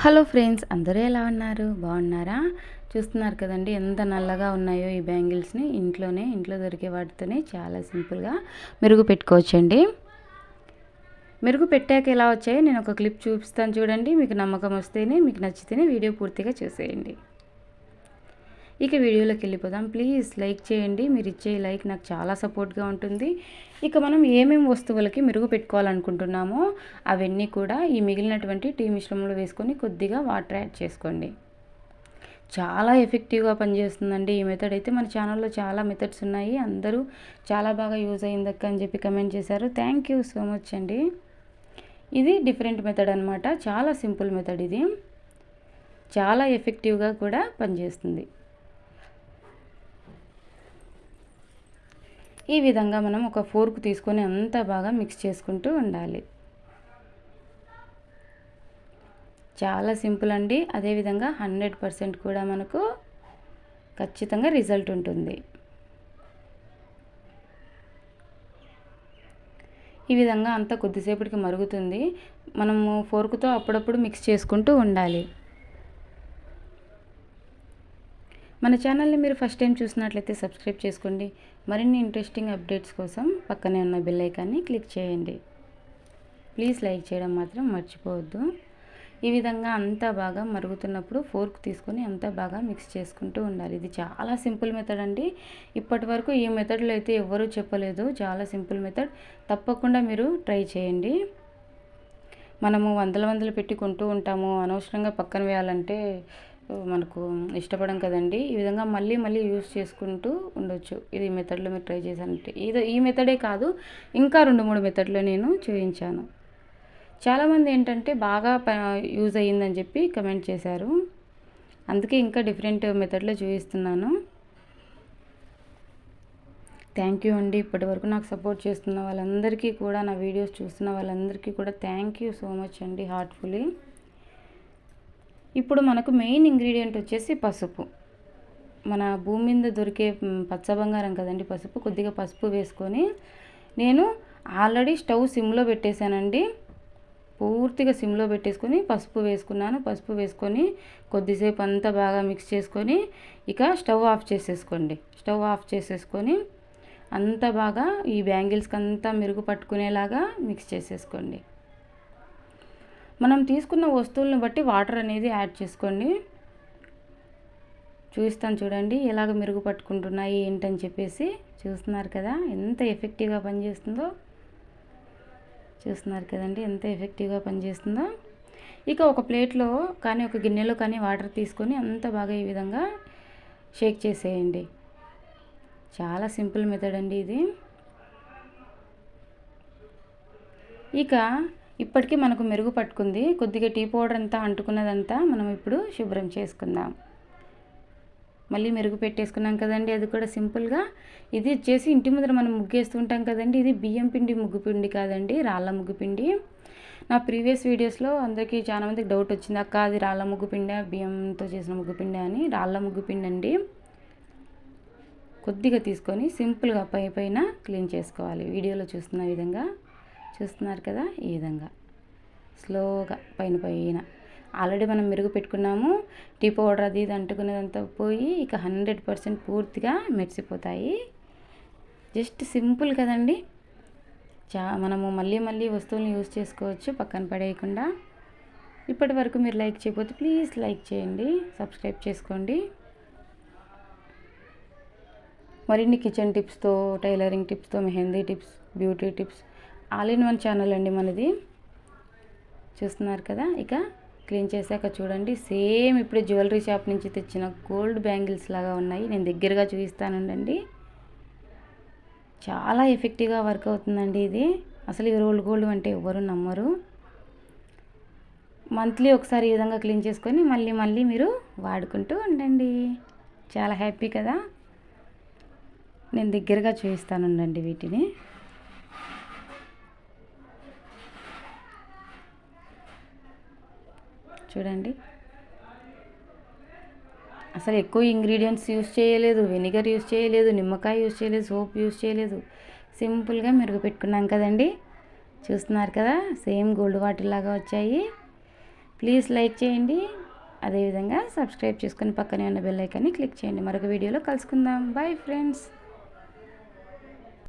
Hello friends అందరూ ఎలా ఉన్నారు? బాగున్నారా? చూస్తున్నారు కదండి ఎంత నల్లగా ఉన్నాయో ఈ బ్యాంగిల్స్ని. ఇంట్లోనే ఇంట్లో దొరికే వాటితోనే చాలా సింపుల్గా మెరుగు పెట్టుకోవచ్చండి. మెరుగు పెట్టాక ఎలా వచ్చాయో నేను ఒక క్లిప్ చూపిస్తాను చూడండి. మీకు నమ్మకం వస్తేనే మీకు నచ్చితేనే వీడియో పూర్తిగా చూసేయండి. ఇక వీడియోలోకి వెళ్ళిపోదాం. ప్లీజ్ లైక్ చేయండి. మీరు ఇచ్చే లైక్ నాకు చాలా సపోర్ట్గా ఉంటుంది. ఇక మనం ఏమేమి వస్తువులకి మెరుగు పెట్టుకోవాలనుకుంటున్నామో అవన్నీ కూడా ఈ మిగిలినటువంటి టీ మిశ్రమంలో వేసుకొని కొద్దిగా వాటర్ యాడ్ చేసుకోండి. చాలా ఎఫెక్టివ్గా పనిచేస్తుందండి. ఈ మెథడ్ అయితే మన ఛానల్లో చాలా మెథడ్స్ ఉన్నాయి. అందరూ చాలా బాగా యూజ్ అయిందక్క అని చెప్పి కమెంట్ చేశారు. థ్యాంక్ యూ సో మచ్ అండి. ఇది డిఫరెంట్ మెథడ్ అనమాట చాలా సింపుల్ మెథడ్ ఇది. చాలా ఎఫెక్టివ్గా కూడా పనిచేస్తుంది. ఈ విధంగా మనం ఒక ఫోర్క్ తీసుకొని అంతా బాగా మిక్స్ చేసుకుంటూ ఉండాలి. చాలా సింపుల్ అండి. అదేవిధంగా హండ్రెడ్ పర్సెంట్ కూడా మనకు ఖచ్చితంగా రిజల్ట్ ఉంటుంది. ఈ విధంగా అంతా కొద్దిసేపటికి మరుగుతుంది. మనము ఫోర్క్తో అప్పుడప్పుడు మిక్స్ చేసుకుంటూ ఉండాలి. మన ఛానల్ని మీరు ఫస్ట్ టైం చూసినట్లయితే సబ్స్క్రైబ్ చేసుకోండి. మరిన్ని ఇంట్రెస్టింగ్ అప్డేట్స్ కోసం పక్కనే ఉన్న బెల్ ఐకాన్ని క్లిక్ చేయండి. ప్లీజ్ లైక్ చేయడం మాత్రం మర్చిపోవద్దు. ఈ విధంగా అంతా బాగా మరుగుతున్నప్పుడు ఫోర్క్ తీసుకొని అంతా బాగా మిక్స్ చేసుకుంటూ ఉండాలి. ఇది చాలా సింపుల్ మెథడ్ అండి. ఇప్పటి వరకు ఈ మెథడ్లో అయితే ఎవ్వరూ చెప్పలేదు. చాలా సింపుల్ మెథడ్. తప్పకుండా మీరు ట్రై చేయండి. మనము వందల వందలు పెట్టి కొంటూ ఉంటాము. అనవసరంగా పక్కన వేయాలంటే మనకు ఇష్టపడం కదండి. ఈ విధంగా మళ్ళీ మళ్ళీ యూస్ చేసుకుంటూ ఉండొచ్చు. ఇది మెథడ్లో మీరు ట్రై చేశానంటే ఇది ఈ మెథడే కాదు ఇంకా రెండు మూడు మెథడ్లో నేను చూపించాను. చాలామంది ఏంటంటే బాగా యూజ్ అయ్యిందని చెప్పి కమెంట్ చేశారు. అందుకే ఇంకా డిఫరెంట్ మెథడ్లో చూపిస్తున్నాను. థ్యాంక్ యూ అండి. ఇప్పటి వరకు నాకు సపోర్ట్ చేస్తున్న వాళ్ళందరికీ కూడా నా వీడియోస్ చూస్తున్న వాళ్ళందరికీ కూడా థ్యాంక్ యూ సో మచ్ అండి హార్ట్ఫుల్లీ. ఇప్పుడు మనకు మెయిన్ ఇంగ్రీడియంట్ వచ్చేసి పసుపు. మన భూమి మీద దొరికే పచ్చ బంగారం కదండి పసుపు కొద్దిగా పసుపు వేసుకొని నేను ఆల్రెడీ స్టవ్ సిమ్లో పెట్టేశానండి. పూర్తిగా సిమ్లో పెట్టేసుకొని పసుపు వేసుకున్నాను. పసుపు వేసుకొని కొద్దిసేపు అంతా బాగా మిక్స్ చేసుకొని ఇక స్టవ్ ఆఫ్ చేసేసుకోండి. స్టవ్ ఆఫ్ చేసేసుకొని అంతా బాగా ఈ బ్యాంగిల్స్కి అంతా మెరుగు పట్టుకునేలాగా మిక్స్ చేసేసుకోండి. మనం తీసుకున్న వస్తువులను బట్టి వాటర్ అనేది యాడ్ చేసుకోండి. చూస్తాను చూడండి ఎలాగ మెరుగు పట్టుకుంటున్నాయి ఏంటని చెప్పేసి. చూస్తున్నారు కదా ఎంత ఎఫెక్టివ్గా పనిచేస్తుందో. చూస్తున్నారు కదండి ఎంత ఎఫెక్టివ్గా పనిచేస్తుందో. ఇక ఒక ప్లేట్లో కానీ ఒక గిన్నెలో కానీ వాటర్ తీసుకొని అంత బాగా ఈ విధంగా షేక్ చేసేయండి. చాలా సింపుల్ మెథడ్ అండి ఇది. ఇక ఇప్పటికీ మనకు మెరుగు పట్టుకుంది. కొద్దిగా టీ పౌడర్ అంతా అంటుకున్నదంతా మనం ఇప్పుడు శుభ్రం చేసుకుందాం. మళ్ళీ మెరుగు పెట్టేసుకున్నాం కదండి అది కూడా సింపుల్గా. ఇది వచ్చేసి ఇంటి ముందర మనం ముగ్గేస్తుంటాం కదండి ఇది బియ్యం పిండి ముగ్గు పిండి కాదండి రాళ్ళ ముగ్గు పిండి. నా ప్రీవియస్ వీడియోస్లో అందరికీ చాలామందికి డౌట్ వచ్చింది అక్క అది రాళ్ళ ముగ్గు పిండా బియ్యంతో చేసిన ముగ్గు పిండి అని. రాళ్ళ ముగ్గు పిండి అండి. కొద్దిగా తీసుకొని సింపుల్గా పై పైన క్లీన్ చేసుకోవాలి. వీడియోలో చూస్తున్న విధంగా చూస్తున్నారు కదా ఈ విధంగా. స్లోగా పైన పైన. ఆల్రెడీ మనం మెరుగు పెట్టుకున్నాము. టీ పౌడర్ అది ఇది అంటుకునేదంతా పోయి ఇక హండ్రెడ్ పర్సెంట్ పూర్తిగా మెరిసిపోతాయి. జస్ట్ సింపుల్ కదండి. చా మనము మళ్ళీ మళ్ళీ వస్తువులను యూజ్ చేసుకోవచ్చు పక్కన పడేయకుండా. ఇప్పటి వరకు మీరు లైక్ చేయకపోతే ప్లీజ్ లైక్ చేయండి సబ్స్క్రైబ్ చేసుకోండి. మరిన్ని కిచెన్ టిప్స్తో tailoring టిప్స్తో mehndi tips beauty tips all in one channel అండి మనది. చూస్తున్నారు కదా? ఇక క్లీన్ చేశాక చూడండి. సేమ్ ఇప్పుడు జ్యువెలరీ షాప్ నుంచి తెచ్చిన గోల్డ్ బ్యాంగిల్స్ లాగా ఉన్నాయి. నేను దగ్గరగా చూపిస్తానండి చాలా ఎఫెక్టివ్గా వర్క్ అవుతుందండి ఇది. అసలు ఈ రోల్డ్ గోల్డ్ అంటే ఎవరు నమ్మరు. మంత్లీ ఒకసారి ఈ విధంగా క్లీన్ చేసుకొని మళ్ళీ మళ్ళీ మీరు వాడుకుంటూ ఉండండి. చాలా హ్యాపీ కదా? నేను దగ్గరగా చూపిస్తానుండండి వీటిని. చూడండి. అసలు ఎక్కువ ఇంగ్రీడియంట్స్ యూస్ చేయలేదు. వెనిగర్ యూస్ చేయలేదు. నిమ్మకాయ యూస్ చేయలేదు. సోప్ యూస్ చేయలేదు. సింపుల్గా మెరుగు పెట్టుకున్నాం కదండి. చూస్తున్నారు కదా? సేమ్ గోల్డ్ వాటర్ లాగా వచ్చాయి. ప్లీజ్ లైక్ చేయండి. అదేవిధంగా సబ్స్క్రైబ్ చేసుకుని పక్కనే ఉన్న బెల్ ఐకాన్ని క్లిక్ చేయండి. మరొక వీడియోలో కలుసుకుందాం. Bye friends